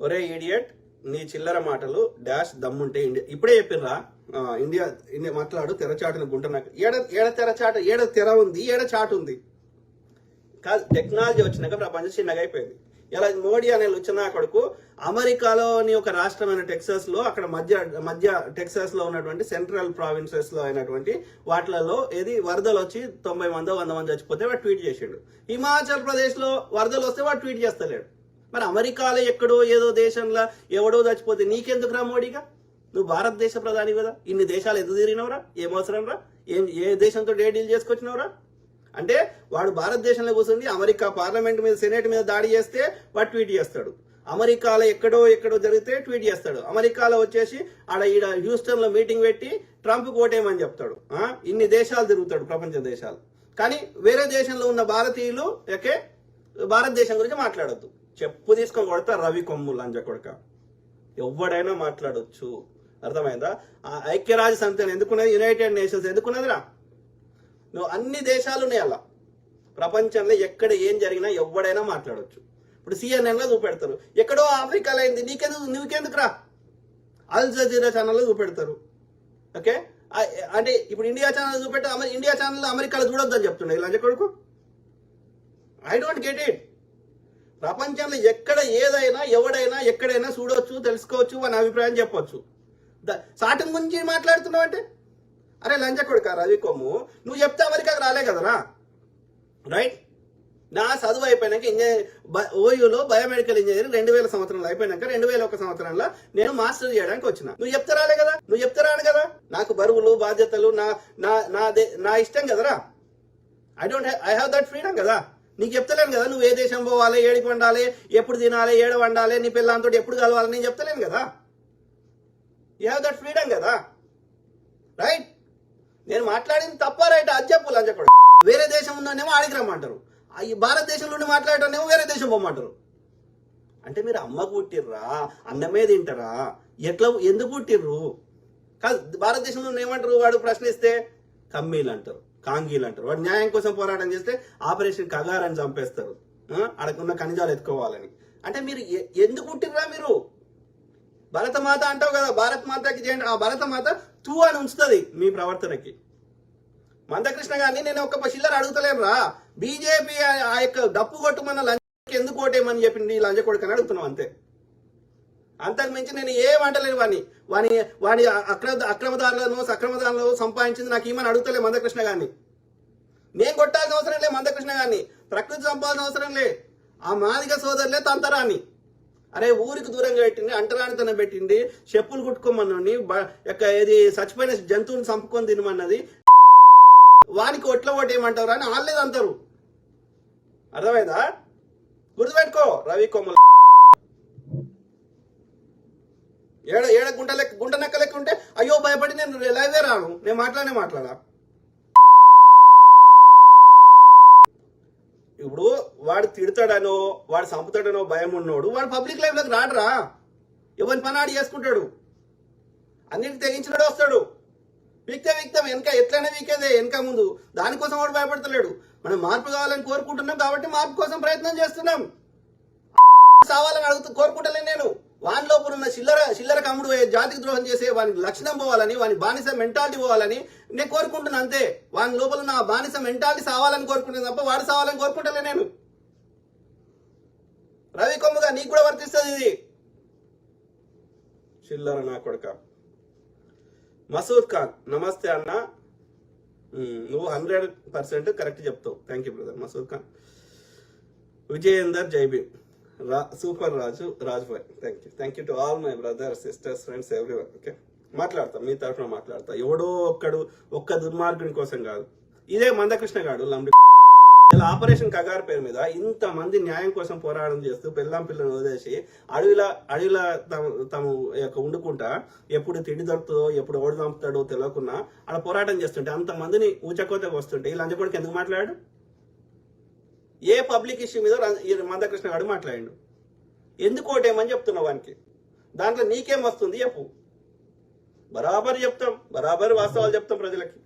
ఒరే ఈడియట్ నీ చిల్లర మాటలు డాష్ దమ్ముంటే ఇండియా ఇప్పుడే చెప్పిర్రా ఆ, ఇండియా ఇండియా మాట్లాడు తెరచాటును గుంట నాకు. ఏడ ఏడ తెరచాట ఏడ తెర ఉంది ఏడ చాటు ఉంది? కాదు టెక్నాలజీ వచ్చినాక ప్రపంచం చిన్నగా అయిపోయింది. ఇలా మోడీ అనే వచ్చిన కొడుకు అమెరికాలోని ఒక రాష్ట్రమైన టెక్సాస్లో అక్కడ మధ్య మధ్య టెక్సాస్లో ఉన్నటువంటి సెంట్రల్ ప్రావిన్సెస్లో అయినటువంటి వాటిలలో ఏది వరదలు వచ్చి తొంభై మందో వంద మంది చచ్చిపోతే వాడు ట్వీట్ చేసిండు. హిమాచల్ ప్రదేశ్లో వరదలు వస్తే వాడు ట్వీట్ చేస్తలేడు. మరి అమెరికాలో ఎక్కడో ఏదో దేశంలో ఎవడో చచ్చిపోతే నీకెందుకు రా మోడీగా? నువ్వు భారతదేశ ప్రధాని కదా. ఇన్ని దేశాలు ఎందుకు తిరిగినవరా? ఏం అవసరం రా? ఏం ఏ దేశంతో ఏ డీల్ చేసుకొచ్చినవరా? అంటే వాడు భారతదేశంలో కూర్చుండి అమెరికా పార్లమెంట్ మీద సెనేట్ మీద దాడి చేస్తే వాడు ట్వీట్ చేస్తాడు. అమెరికాలో ఎక్కడో ఎక్కడో జరిగితే ట్వీట్ చేస్తాడు. అమెరికాలో వచ్చేసి ఆడ ఈడ హ్యూస్టన్లో మీటింగ్ పెట్టి ట్రంప్ కోటేయమని చెప్తాడు. ఆ? ఇన్ని దేశాలు తిరుగుతాడు ప్రపంచ దేశాలు. కానీ వేరే దేశంలో ఉన్న భారతీయులు ఓకే? భారతదేశం గురించి మాట్లాడద్దు. చెప్పు తీసుకొని కొడతా రవి కొమ్ము లంజ కొడక. ఎవడైనా మాట్లాడొచ్చు. అర్థమైందా? ఆ ఐక్యరాజ్య సమితి ఎందుకున్నది? United nations ఎందుకున్నదిరా? నువ్వు అన్ని దేశాలు ఉన్నాయి అలా. ప్రపంచంలో ఎక్కడ ఏం జరిగినా ఎవడైనా మాట్లాడొచ్చు. ఇప్పుడు సిఎన్ఎన్లో చూపెడతారు. ఎక్కడో ఆఫ్రికాలో అయింది. నీకెందుకు? నువ్వుకెందుకు రా అల్ జజీరా ఛానల్లో చూపెడతారు. ఓకే? అంటే ఇప్పుడు ఇండియా ఛానల్ చూపెట్టి ఇండియా ఛానల్ అమెరికాలో చూడొద్దని చెప్తున్నాయి. ఇలా కొడుకు? ఐ డోంట్ గెట్ ఇట్ ప్రపంచంలో ఎక్కడ ఏదైనా ఎవడైనా ఎక్కడైనా చూడవచ్చు తెలుసుకోవచ్చు అని అభిప్రాయం చెప్పొచ్చు. ద- సాటం గురించి మాట్లాడుతున్నావు అంటే? అరే లంచ కొడుక రవికొమ్ము నువ్వు చెప్తే అమెరికాకి రాలే కదరా? రైట్? నా చదువు అయిపోయినాక ఇంజనీర్ ఓయూలో బయోమెడికల్ ఇంజనీరింగ్ రెండు వేల సంవత్సరంలో అయిపోయినాక రెండు వేల ఒక సంవత్సరంలో నేను మాస్టర్ చేయడానికి వచ్చిన. నువ్వు చెప్తే రాలే కదా? నువ్వు చెప్తే రాను కదా? నాకు బరువులు బాధ్యతలు నా నా నా దే- నా ఇష్టం కదరా? I don't I have that freedom కదా? నీకు చెప్తలేను కదా నువ్వు ఏ దేశం పోవాలి ఏడికి వండాలి ఎప్పుడు తినాలి ఏడ వండాలి నీ పిల్లలతో ఎప్పుడు కలవాలి నేను చెప్తలేను కదా. యూ హ్యావ్ దట్ ఫ్రీడమ్ కదా. రైట్ నేను మాట్లాడింది తప్ప రైట్ అది చెప్పు అని చెప్పాడు వేరే దేశం ఉందనేమో ఆడికి రమ్మంటారు. ఆ ఈ భారతదేశంలో నుండి మాట్లాడటనేమో వేరే దేశం పోమంటారు. అంటే మీరు అమ్మ పుట్టిర్రా అన్నమే తింటారా? ఎట్లా ఎందుకు పుట్టిర్రు? కాదు భారతదేశంలో ఏమంటారు? వాడు ప్రశ్నిస్తే కమ్మీలు అంటారు. కాంగీలు అంటారు. వాడు న్యాయం కోసం పోరాటం చేస్తే ఆపరేషన్ కగారని చంపేస్తారు. ఆ? ఖనిజాలు ఎత్తుకోవాలని. అంటే మీరు ఎందుకు పుట్టిర్రా మీరు? భరతమాత అంటావు కదా భారత మాతకి చేయండి. ఆ భరతమాత తూ అని ఉంచుతుంది మీ ప్రవర్తనకి. మందకృష్ణ గారిని నేను ఒక చిల్లర అడుగుతలేమరా బీజేపీ ఆ యొక్క డప్పు కొట్టుమన్న లంచకి ఎందుకు ఓటేమని చెప్పి నీ లంచ కొడుకని అడుగుతున్నావు అంతే. అంతకు మించి నేను ఏం అంటలేను వాడిని. వాని వాని అక్రమ అక్రమదారులను సక్రమదారులను సంపాదించింది నాకు ఏమని అడుగుతలే మందకృష్ణ గారిని. నేను కొట్టాల్సిన అవసరం లే మందకృష్ణ గారిని. ప్రకృతి చంపాల్సిన అవసరం లే. ఆ మాదిగ సోదరులే తంతరాన్ని. అరే ఊరికి దూరంగా పెట్టింది అంటరానితనం పెట్టింది చెప్పులు కుట్టుకోమన్నది యొక్క ఏది చచ్చిపోయిన జంతువుని చంపుకొని తినమన్నది. వానికి ఒట్ల ఓటేయమంటారు అని వాళ్ళేది అంటారు అర్థమైందా? గుర్తుపెట్టుకో రవి కొమ్మలు. ఏడ ఏడ గుంట లెక్క గుంట నక్క లెక్క ఉంటే అయ్యో భయపడి నేను లైవే రాను? నేను మాట్లాడే మాట్లాడా? ఇప్పుడు వాడు తిడతాడనో వాడు చంపుతాడనో భయం ఉన్నోడు వాడు పబ్లిక్ లైఫ్లోకి రాడరా. ఎవరి పని ఆడు చేసుకుంటాడు? అన్నిటికి తెగించినాడు వస్తాడు. వీక్తే వీక్తాం వెనక ఎట్లనే వీకేదే వెనక ముందు. దానికోసం వాడు భయపడతలేడు. మనం మార్పు కావాలని కోరుకుంటున్నాం కాబట్టి మార్పు కోసం ప్రయత్నం చేస్తున్నాం. సావాలని అడుగుతూ కోరుకుంటలేను నేను. వాని లోపల ఉన్న చిల్లర చిల్లర కమ్ముడు జాతికి ద్రోహం చేసే వాని లక్షణం పోవాలని వాని బానిస మెంటాలిటీ పోవాలని నేను కోరుకుంటున్నా అంతే. వాని లోపల ఉన్న బానిస మెంటాలిటీ సావాలని కోరుకుంటున్నాను తప్ప వాడు సావాలని కోరుకుంటలే నేను. రవి కొమ్ముగా నీకు కూడా వర్తిస్తుంది ఇది. చిల్లర నా కొడుక. మసూద్ ఖాన్ నమస్తే అన్న. నువ్వు హండ్రెడ్ పర్సెంట్ కరెక్ట్ చెప్తావు. Thank you brother Masood Khan. Vijayender జైబీన్ రా super Raju Raju bye thank you thank you to all my brother sisters friends everyone okay మాట్లాడతా మీ తరఫున మాట్లాడతా. ఎవడో ఒక్కడు ఒక్క దుర్మార్గుని కోసం కాదు. ఇదే మందకృష్ణ గాడు లంబడి ఇలా ఆపరేషన్ కగారు పేరు మీద ఇంతమంది న్యాయం కోసం పోరాటం చేస్తూ పిల్లం పిల్లని వదిలేసి అడవిల అడవిల తమ తమ యొక్క వండుకుంటా ఎప్పుడు తిండి దొరుకుతుందో ఎప్పుడు ఓడి చంపుతాడో తెలియకుండా అలా పోరాటం చేస్తుంటే అంత మందిని ఊచకోతకు వస్తుంటే ఈ లంచకొడికి ఎందుకు మాట్లాడాడు? ఏ పబ్లిక్ ఇష్యూ మీద మందకృష్ణ గారు మాట్లాడిండు. ఎందుకు ఓటేమని చెప్తున్నావు వానికి? దాంట్లో నీకేం వస్తుంది చెప్పు. బరాబర్ చెప్తాం. బరాబర్ వాస్తవాలు చెప్తాం ప్రజలకి.